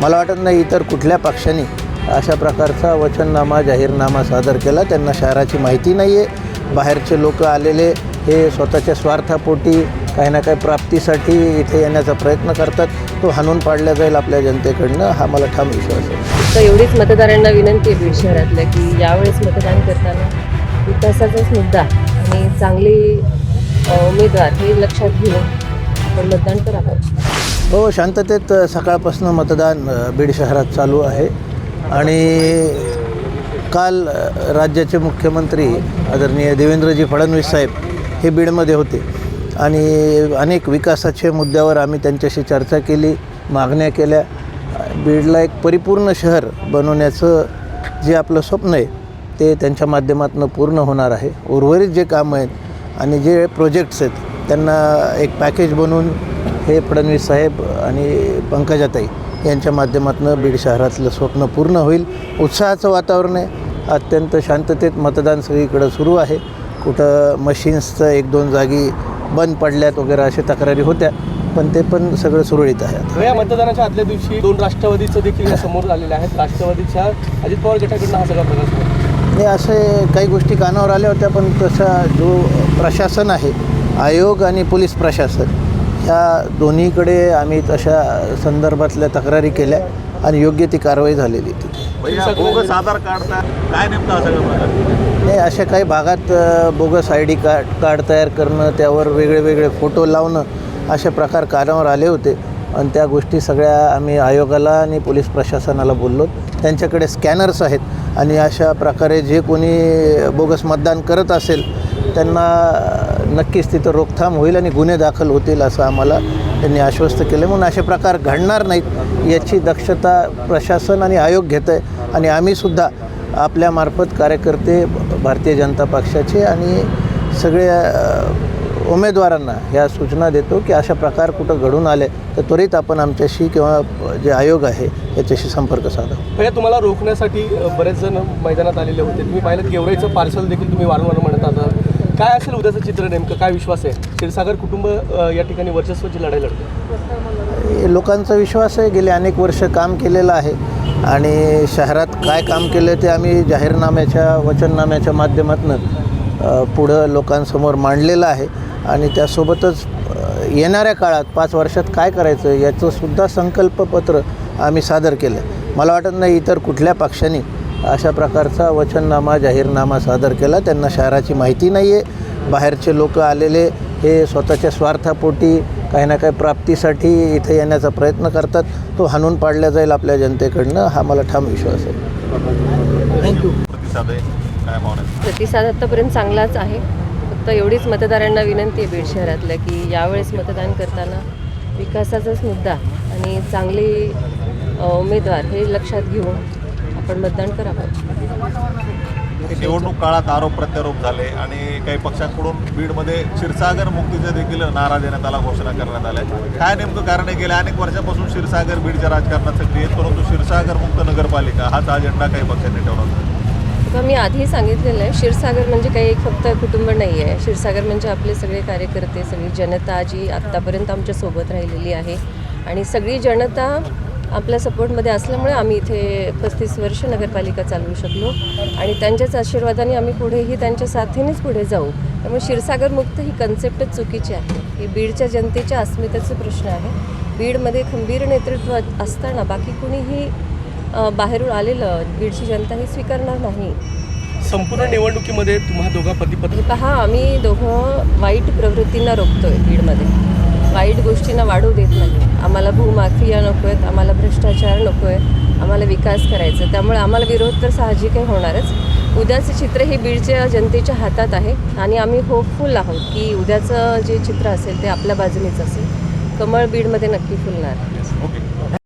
मला वाटत नाही इतर कुठल्या पक्षाने अशा प्रकारचा वचननामा जाहीरनामा सादर केला. त्यांना शहराची माहिती नाही आहे बाहेरचे लोक आलेले हे स्वतःच्या स्वार्थापोटी काही ना काही प्राप्तीसाठी इथे येण्याचा प्रयत्न करतात. तो हाणून पाडला जाईल आपल्या जनतेकडनं हा मला ठाम विश्वास आहे. तर एवढीच मतदारांना विनंती आहे बीड शहरातल्या की यावेळेस मतदान करताना विकासाचाच मुद्दा आणि चांगली उमेदवार हे लक्षात घेऊन आपण मतदान करावं. हो शांततेत सकाळपासून मतदान बीड शहरात चालू आहे. आणि काल राज्याचे मुख्यमंत्री आदरणीय देवेंद्रजी फडणवीस साहेब हे बीडमध्ये होते. आणि अनेक विकासाच्या मुद्द्यावर आम्ही त्यांच्याशी चर्चा केली मागण्या केल्या. बीडला एक परिपूर्ण शहर बनवण्याचं जे आपलं स्वप्न आहे ते त्यांच्या माध्यमातून पूर्ण होणार आहे. उर्वरित जे कामं आहेत आणि जे प्रोजेक्ट्स आहेत त्यांना एक पॅकेज बनवून हे फडणवीस साहेब आणि पंकजाताई यांच्या माध्यमातून बीड शहरातलं स्वप्न पूर्ण होईल उत्साहाचं वातावरण आहे अत्यंत शांततेत मतदान सगळीकडं सुरू आहे कुठं मशीन्सचं एक दोन जागी बंद पडल्यात वगैरे अशा तक्रारी होत्या पण ते पण सगळं सुरळीत आहे. या मतदानाच्या आदल्या दिवशी दोन राष्ट्रवादीचं देखील समोर आलेले आहेत राष्ट्रवादीच्या अजित पवार गटाकडनं हा सगळा प्रकार. नाही असे काही गोष्टी कानावर आल्या होत्या पण तसा जो प्रशासन आहे आयोग आणि पोलीस प्रशासन ह्या दोन्हीकडे आम्ही तशा संदर्भातल्या तक्रारी केल्या आणि योग्य ती कारवाई झालेली तिथे म्हणजे काय नाही अशा काही भागात bogus I D card card तयार करणं त्यावर वेगळे वेगळे फोटो लावणं असे प्रकार कानावर आले होते. आणि त्या गोष्टी सगळ्या आम्ही आयोगाला आणि पोलीस प्रशासनाला बोललो. त्यांच्याकडे स्कॅनर्स आहेत आणि अशा प्रकारे जे कोणी बोगस मतदान करत असेल त्यांना नक्कीच तिथं रोकथाम होईल आणि गुन्हे दाखल होतील असं आम्हाला त्यांनी आश्वस्त केलं. म्हणून असे प्रकार घडणार नाहीत याची दक्षता प्रशासन आणि आयोग घेत आहे आणि आम्हीसुद्धा आपल्यामार्फत कार्यकर्ते भारतीय जनता पक्षाचे आणि सगळ्या उमेदवारांना ह्या सूचना देतो की अशा प्रकार कुठं घडून आले तर त्वरित आपण आमच्याशी किंवा जे आयोग आहे याच्याशी संपर्क साधा. भैया तुम्हाला रोखण्यासाठी बरेच जण मैदानात आलेले होते. तुम्ही पाहिलं गेवराईचं पार्सल देखील तुम्ही वारंवार म्हणत आहात. काय असेल उद्याचं चित्र नेमकं? काय विश्वास आहे? क्षीरसागर कुटुंब या ठिकाणी वर्चस्वाची लढाई लढते. लोकांचा विश्वास आहे. गेले अनेक वर्ष काम केलेलं आहे. आणि शहरात काय काम केलं ते आम्ही जाहीरनाम्याच्या वचननाम्याच्या माध्यमातून पुढं लोकांसमोर मांडलेलं आहे. आणि त्यासोबतच येणाऱ्या काळात पाच वर्षात काय करायचं याचंसुद्धा संकल्पपत्र आम्ही सादर केलं. मला वाटत नाही इतर कुठल्या पक्षाने अशा प्रकारचा वचननामा जाहीरनामा सादर केला. त्यांना शहराची माहिती नाही आहे बाहेरचे लोक आलेले हे स्वतःच्या स्वार्थापोटी काही ना काही प्राप्तीसाठी इथे येण्याचा प्रयत्न करतात. तो हाणून पाडला जाईल आपल्या जनतेकडनं हा मला ठाम विश्वास आहे. प्रतिसाद आहे. काय भावना आहे? प्रतिसाद आत्तापर्यंत चांगलाच आहे. फक्त एवढीच मतदारांना विनंती आहे बीड शहरातल्या की यावेळेस मतदान करताना विकासाचाच मुद्दा आणि चांगली उमेदवार हे लक्षात घेऊन आपण मतदान करावं. निवडणूक काळात आरोप प्रत्यारोप झाले आणि काही पक्षांकडून बीडमध्ये क्षीरसागर मुक्तीचा देखील नारा देण्यात आला घोषणा करण्यात आल्या. काय नेमकं कारण आहे गेल्या अनेक वर्षापासून क्षीरसागर बीडच्या राजकारणात सक्रिय परंतु क्षीरसागर मुक्त नगरपालिका हाच अजेंडा काही पक्षांनी ठेवला होता. मी आधी सांगितलेलं आहे क्षीरसागर म्हणजे काही एक फक्त कुटुंब नाही आहे क्षीरसागर म्हणजे आपले सगळे कार्यकर्ते सगळी जनता जी आत्तापर्यंत आमच्यासोबत राहिलेली आहे. आणि सगळी जनता आपल्या सपोर्टमध्ये असल्यामुळे आम्ही इथे पस्तीस वर्ष नगरपालिका चालवू शकलो. आणि त्यांच्याच आशीर्वादाने आम्ही पुढेही त्यांच्या साथीनेच पुढे जाऊ. त्यामुळे क्षीरसागर मुक्त ही कन्सेप्टच चुकीची आहे. ही बीडच्या जनतेच्या अस्मितेचे प्रश्न आहे. बीडमध्ये खंबीर नेतृत्व असताना बाकी कुणीही बाहेरून आलेलं बीडची जनता ही स्वीकारणार नाही. संपूर्ण निवडणुकीमध्ये तुम्हा दोघा पतीपत्नी पहा आम्ही दोघं वाईट प्रवृत्तींना रोखतोय बीडमध्ये. वाईट गोष्टींना वाढू देत नाही. आम्हाला भूमाफिया नको आहेत आम्हाला भ्रष्टाचार नको आहे आम्हाला विकास करायचा आहे. त्यामुळे आम्हाला विरोध तर साहजिक आहे होणारच. उद्याचं चित्र हे बीडच्या जनतेच्या हातात आहे आणि आम्ही होपफुल आहोत की उद्याचं जे चित्र असेल ते आपल्या बाजूनेच असेल. कमळ बीडमध्ये नक्की फुलणार.